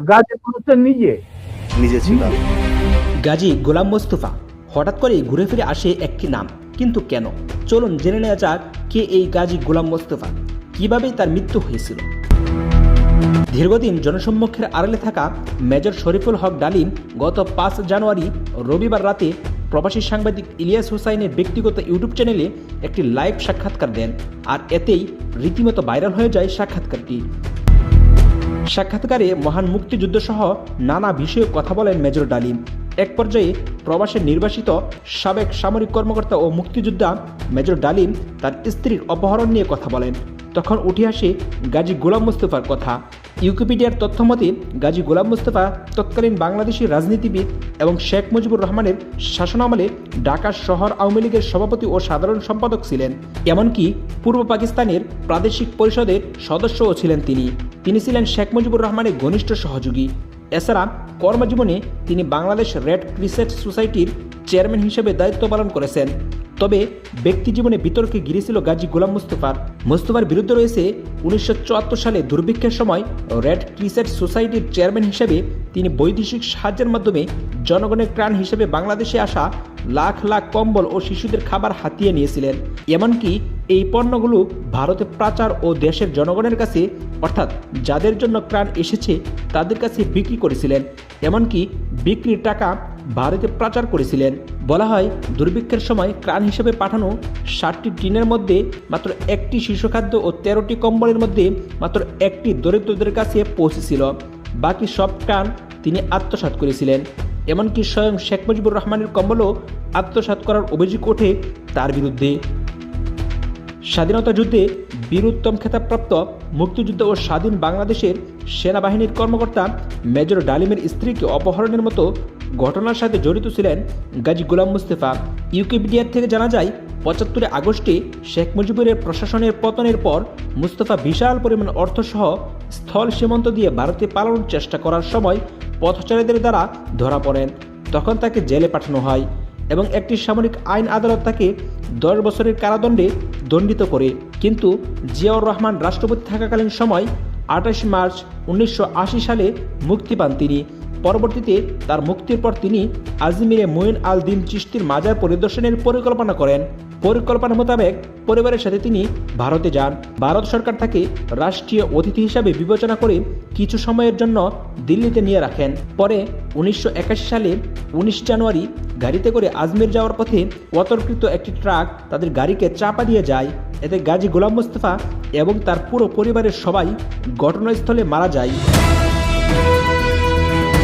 গাজীপুর তো নিজে। নিজে ছিলাম। গাজী গোলাম মোস্তফা হঠাৎ করে ঘুরে ফিরে আসে একটি নাম কিন্তু কেন? চলুন জেনে নেওয়া যাক কে এই গাজী গোলাম মোস্তফা কীভাবে তার মৃত্যু হয়েছিল। দীর্ঘদিন জনসম্মুখের আড়ালে থাকা মেজর শরীফুল হক ডালিম গত পাঁচ জানুয়ারি রবিবার রাতে প্রবাসী সাংবাদিক ইলিয়াস হুসাইনের ব্যক্তিগত ইউটিউব চ্যানেলে একটি লাইভ সাক্ষাৎকার দেন আর এতেই রীতিমতো ভাইরাল হয়ে যায় সাক্ষাৎকারটি। সাক্ষাৎকারে মহান মুক্তিযুদ্ধ সহ নানা বিষয়ে কথা বলেন মেজর ডালিম। এক পর্যায়ে প্রবাসে নির্বাসিত সাবেক সামরিক কর্মকর্তা ও মুক্তিযোদ্ধা মেজর ডালিম তার স্ত্রীর অপহরণ নিয়ে কথা বলেন। তখন উঠে আসে গাজী গোলাম মুস্তফার কথা। ইউকিপিডিয়ার তথ্য মতে, গাজী গোলাম মুস্তফা তৎকালীন বাংলাদেশি রাজনীতিবিদ এবং শেখ মুজিবুর রহমানের শাসনামলে ঢাকা শহর আওয়ামী লীগের সভাপতি ও সাধারণ সম্পাদক ছিলেন। এমনকি পূর্ব পাকিস্তানের প্রাদেশিক পরিষদের সদস্যও ছিলেন তিনি। তিনি ছিলেন শেখ মুজিবুর রহমানের ঘনিষ্ঠ সহযোগী। এছাড়া কর্মজীবনে তিনি বাংলাদেশ রেড ক্রিসেট সোসাইটির চেয়ারম্যান হিসেবে দায়িত্ব পালন করেছেন। তবে ব্যক্তি জীবনে বিতর্কে গিরেছিল গাজী গোলাম মুস্তফার। মুস্তফার বিরুদ্ধে রয়েছে উনিশশো চুয়াত্তর সালে দুর্ভিক্ষের সময় রেড ক্রিসেট সোসাইটির চেয়ারম্যান হিসেবে তিনি বৈদেশিক সাহায্যের মাধ্যমে জনগণের ত্রাণ হিসেবে বাংলাদেশে আসা লাখ লাখ কম্বল ও শিশুদের খাবার হাতিয়ে নিয়েছিলেন। এমনকি এই পণ্যগুলো ভারতে পাচার ও দেশের জনগণের কাছে, অর্থাৎ যাদের জন্য ত্রাণ এসেছে, তাদের কাছে বিক্রি করেছিলেন। এমনকি বিক্রির টাকা ভারতে পাচার করেছিলেন। বলা হয় দুর্ভিক্ষের সময় ত্রাণ হিসেবে পাঠানো ষাটটি টিনের মধ্যে মাত্র একটি শিশুখাদ্য ও তেরোটি কম্বলের মধ্যে মাত্র একটি দরিদ্রদের কাছে পৌঁছেছিল। বাকি সব ত্রাণ তিনি আত্মসাৎ করেছিলেন। এমনকি স্বয়ং শেখ মুজিবুর রহমানের কম্বলও আত্মসাৎ করার অভিযোগ ওঠে তার বিরুদ্ধে। স্বাধীনতা যুদ্ধে বীরুত্তম খেতাবপ্রাপ্ত মুক্তিযুদ্ধ ও স্বাধীন বাংলাদেশের সেনাবাহিনীর কর্মকর্তা মেজর ডালিমের স্ত্রীকে অপহরণের মতো ঘটনার সাথে জড়িত ছিলেন গাজী গোলাম মুস্তেফা। ইউকিপিডিয়ার থেকে জানা যায়, পঁচাত্তরে আগস্টে শেখ মুজিবুরের প্রশাসনের পতনের পর মুস্তফা বিশাল পরিমাণ অর্থসহ স্থল সীমান্ত দিয়ে ভারতে পালানোর চেষ্টা করার সময় পথচারীদের দ্বারা ধরা পড়েন। তখন তাকে জেলে পাঠানো হয় এবং একটি সামরিক আইন আদালত তাকে দশ বছরের কারাদণ্ডে দণ্ডিত করে। কিন্তু জিয়াউর রহমান রাষ্ট্রপতি থাকাকালীন সময় আঠাশ মার্চ উনিশশো আশি সালে মুক্তি পান তিনি। পরবর্তীতে তার মুক্তির পর তিনি আজমিরে মঈন আল দিন চিস্তির মাজার পরিদর্শনের পরিকল্পনা করেন। পরিকল্পনা মোতাবেক পরিবারের সাথে তিনি ভারতে যান। ভারত সরকার তাকে রাষ্ট্রীয় অতিথি হিসাবে বিবেচনা করে কিছু সময়ের জন্য দিল্লিতে নিয়ে রাখেন। পরে উনিশশো একাশি সালে উনিশ জানুয়ারি গাড়িতে করে আজমির যাওয়ার পথে অতর্কৃত একটি ট্রাক তাদের গাড়িকে চাপা দিয়ে যায়। এতে গাজী গোলাম মোস্তফা এবং তার পুরো পরিবারের সবাই ঘটনাস্থলে মারা যায়।